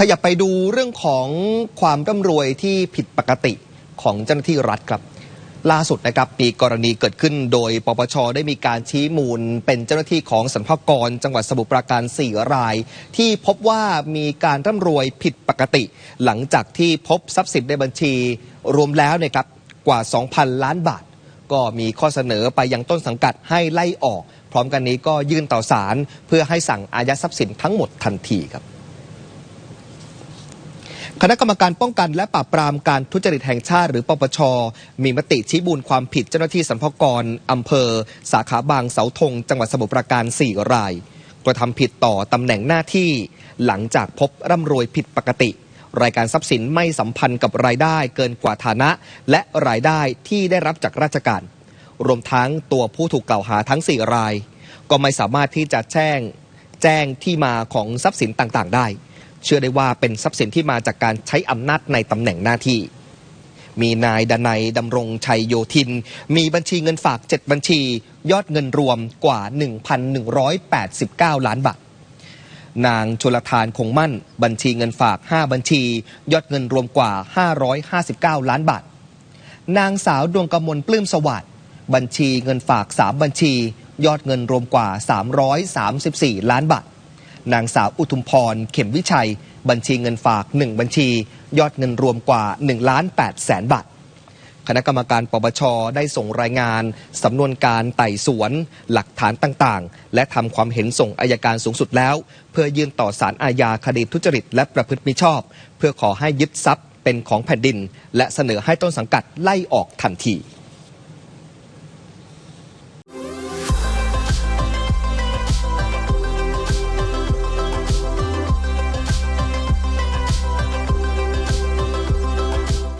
ขยับไปดูเรื่องของความร่ำรวยที่ผิดปกติของเจ้าหน้าที่รัฐครับ ล่าสุดนะครับมีกรณีเกิดขึ้นโดยปปชได้มีการชี้มูล เป็นเจ้าหน้าที่ของสรรพากร จังหวัดสมุทรปราการ 4 ราย ที่พบว่ามีการร่ำรวยผิดปกติ หลังจากที่พบทรัพย์สินในบัญชีรวมแล้วเนี่ยครับกว่า 2,000 ล้านบาท ก็มีข้อเสนอไปยังต้นสังกัดให้ไล่ออก พร้อมกันนี้ก็ยื่นต่อศาลเพื่อให้สั่งอายัดทรัพย์สินทั้งหมดทันทีครับ คณะกรรมการป้องกันและปราบปรามการทุจริตแห่งชาติหรือปปช มีมติชี้มูลความผิดเจ้าหน้าที่สรรพากรอำเภอ สาขาบางเสาธง จังหวัดสมุทรปราการ 4 ราย กระทำผิดต่อตำแหน่งหน้าที่ หลังจากพบร่ำรวยผิดปกติ รายการทรัพย์สินไม่สัมพันธ์กับรายได้เกินกว่าฐานะ และรายได้ที่ได้รับจากราชการ รวมทั้งตัวผู้ถูกกล่าวหาทั้ง 4 ราย ก็ไม่สามารถที่จะแจ้งแจ้งที่มาของทรัพย์สินต่างๆ ได้ เชื่อได้ว่าเป็นทรัพย์สินที่มาจากการใช้อำนาจในตำแหน่งหน้าที่ มีนายดนัยดำรงชัยโยธิน มีบัญชีเงินฝาก 7 บัญชี ยอดเงินรวมกว่า 1,189 ล้านบาทนางชลทานคงมั่น บัญชีเงินฝาก 5 บัญชี ยอดเงินรวมกว่า 559 ล้านบาท นางสาวดวงกมลปลื้มสวัสดิ์บัญชีเงินฝาก 3 บัญชี ยอดเงินรวมกว่า 334 ล้านบาท นางสาวอุทุมพร เข็มวิชัย บัญชีเงินฝาก 1 บัญชี ยอดเงินรวมกว่า1ล้าน8แสนบาทคณะกรรมการปปชได้ส่งรายงาน สำนวนการไต่สวน หลักฐานต่างๆ และทำความเห็นส่งอายการสูงสุดแล้ว เพื่อยื่นต่อศาลอาญาคดีทุจริต และประพฤติมิชอบ เพื่อขอให้ยึดทรัพย์เป็นของแผ่นดิน และเสนอให้ต้นสังกัดไล่ออกทันที